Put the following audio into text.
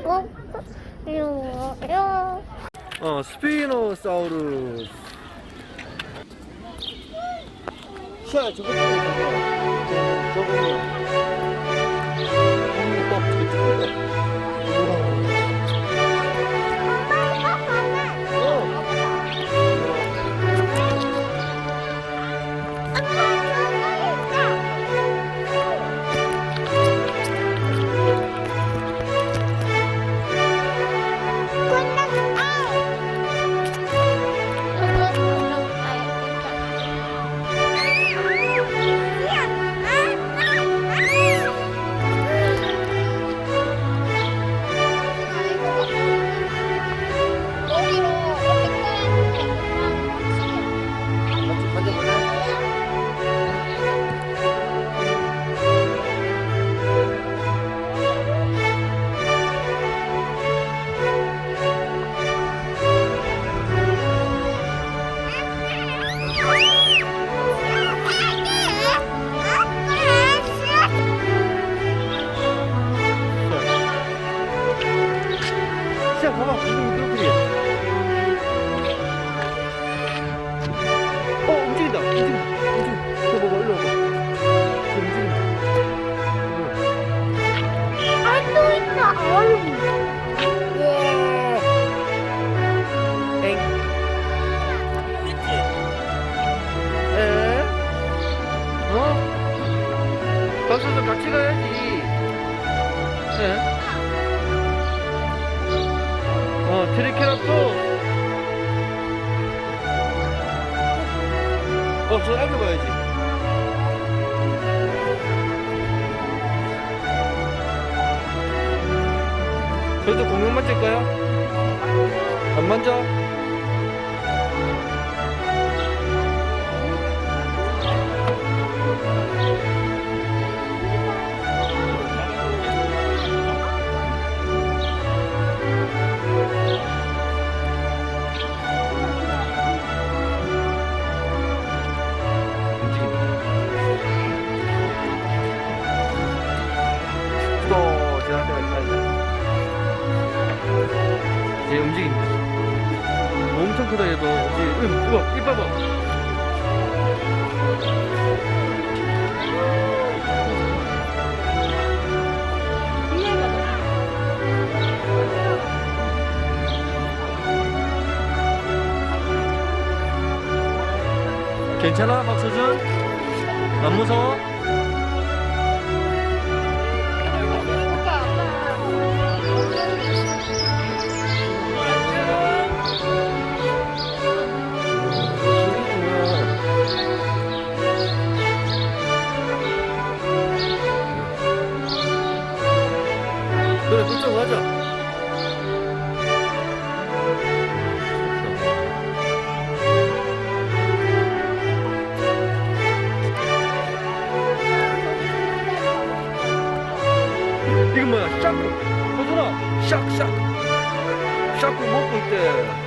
이거 이거요. 어, 스피노사우루스. 시야 저거 저거 저거. 어 움직인다. 움직인다. 움직인다. 저 봐봐 일로 와봐. 저 움직인다. 엥. 에? 어? 박수도 같이 가야지. 에? 어 트리케라토 어, 저 앞에 봐야지. 그래도 공룡 만질 거야? 안 만져? 이제 움직인다. 엄청 크다 얘도. 이제 응, 이거 입 봐봐. 괜찮아 박서준? 안 무서워? 그래 그쪽 가자. 이건 뭐야 샤크 호준아 샤크 샤크 샤크 먹고 있대.